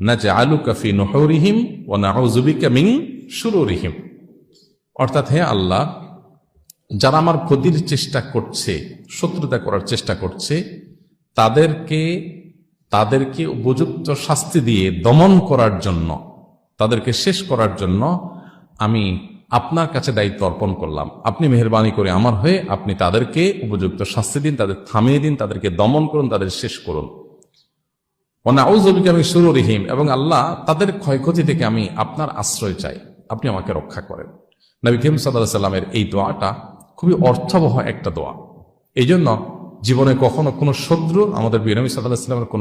না আলুকা ফি নহরিহিম ওয়া নাউজুবিকা মিং শুরুরিহিম। অর্থাৎ হে আল্লাহ, যারা আমার ক্ষতির চেষ্টা করছে, শত্রুতা করার চেষ্টা করছে, তাদেরকে তাদেরকে উপযুক্ত শাস্তি দিয়ে দমন করার জন্য, তাদেরকে শেষ করার জন্য আমি আপনার কাছে দায়িত্ব অর্পণ করলাম। আপনি মেহরবানি করে আমার হয়ে আপনি তাদেরকে উপযুক্ত শাস্তি দিন, তাদের থামিয়ে দিন, তাদেরকে দমন করুন, তাদের শেষ করুন। আমি সুররিহীম এবং আল্লাহ তাদের ক্ষয়ক্ষতি থেকে আমি আপনার আশ্রয় চাই। আপনি আমাকে রক্ষা করেন। নবী সাল্লাহ সাল্লামের এই দোয়াটা খুবই অর্থবহ একটা দোয়া। এই জন্য জীবনে কখনো কোনো শত্রু আমাদের বিনবী সাল্লাহ সাল্লামের কোনো